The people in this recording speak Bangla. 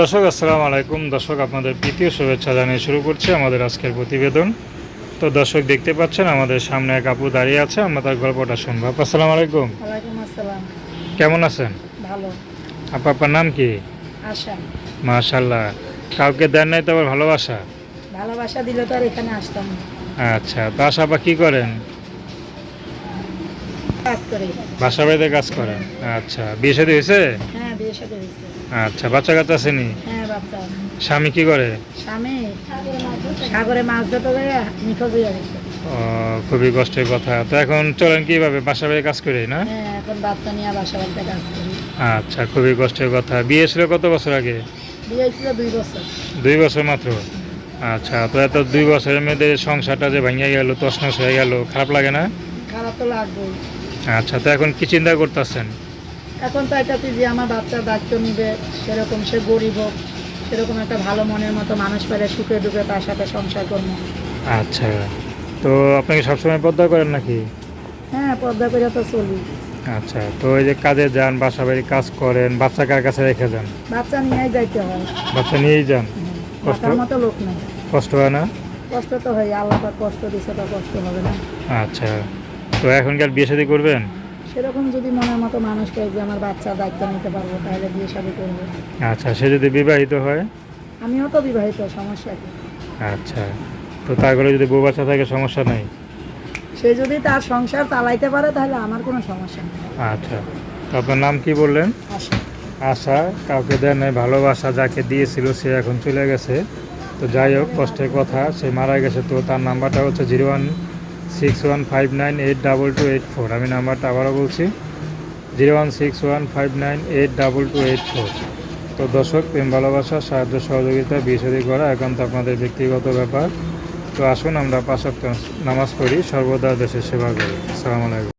দর্শক আসসালামু আলাইকুম। দর্শক আপনাদের তৃতীয় শুভেচ্ছা জানিয়ে শুরু করছি আমাদের আজকের প্রতিবেদন। তো দর্শক দেখতে পাচ্ছেন আমাদের সামনে এক আপু দাঁড়িয়ে আছে আমরা তার গল্পটা শুনব। আপু আসসালামু আলাইকুম। কেমন আছেন? ভালো। আপু আপনার নাম কি? আশা। মাশাল্লাহ কাউকে দেন নাই তো আবার ভালোবাসা? ভালোবাসা দিলে তো আর এখানে আসতাম। আচ্ছা তো আশা আপা কী করেন? বাসা বাড়িতে কাজ করেন। আচ্ছা বিয়ে সাথে হয়েছে? হ্যাঁ বিয়ে সাথে হয়েছে। আচ্ছা বাচ্চা কাচ্চা আসেনি হ্যাঁ বাচ্চা আছে। স্বামী কি করে? স্বামী? সাগরে মাছ ধরতে নিখোঁজ হয়ে গেছে। ও, খুবই কষ্টের কথা। তো এখন চলেন কীভাবে? বাসা বাড়ি কাজ করে না? হ্যাঁ এখন বাচ্চা নিয়ে বাসা বাড়িতে কাজ করি। আচ্ছা খুবই কষ্টের কথা। বিয়ে ছিল কত বছর আগে? বিয়ে হয়েছিল দুই বছর। দুই বছর মাত্র? আচ্ছা তো এত দুই বছরের মধ্যে সংসারটা যে ভেঙে গেল তছনছ হয়ে গেল খারাপ লাগে না? খারাপ তো লাগবেই। আচ্ছা তো এখন কি চিন্তা করতেছেন? এখন চাইতেছি যে আমার বাচ্চার দায়িত্ব নিবে সেরকম সে গরিব হোক সেরকম একটা ভালো মনের মতো মানুষ পেলে সুখে দুঃখে তার সাথে সংসার করব। আচ্ছা তো আপনাকে সবসময় পদ্মা করেন নাকি? হ্যাঁ পর্দা করে তো চলি। আচ্ছা তো এই যে কাজে যান বাসা বাড়ি কাজ করেন বাচ্চা কার কাছে রেখে যান? বাচ্চা নিয়েই যাইতে হয়। বাচ্চা নিয়েই যান? কষ্ট? মতো লোক নেই। কষ্ট হয় না? কষ্ট তো হয় আল্লাহ কষ্ট দিছে তো কষ্ট হবে না। আচ্ছা তো এখন কি আর বিয়ে শাদী করবেন? সেরকম যদি মনের মতো মানুষ পাই যে আমার বাচ্চার দায়িত্ব নিতে পারব তাহলে বিয়ে শাদী করব। আচ্ছা সে যদি বিবাহিত হয়? আমিও তো বিবাহিত সমস্যা কি? আচ্ছা তো তার ঘরে যদি বউ বাচ্চা থাকে সমস্যা নাই? সে যদি তার সংসার চালাইতে পারে তাহলে আমার কোনো সমস্যা নেই। আচ্ছা তো আপনার নাম কি বললেন? আশা। কাউকে দেন নাই ভালোবাসা যাকে দিয়েছিল সে এখন চলে গেছে। তো যাই হোক কষ্টের কথা সে মারা গেছে তো তার নাম্বারটা হচ্ছে zero one six one five nine eight double two eight four আমি নাম্বারটা আবারও বলছি। Zero one six one five nine eight double two eight four তো দর্শক, প্রেম, ভালোবাসা, সাহায্য, সহযোগিতা, বিয়ে করা একান্ত আপনাদের ব্যক্তিগত ব্যাপার। তো আসুন আমরা পাঁচ নামাজ পড়ি, সর্বদা দেশের সেবা করি। আসসালামু আলাইকুম।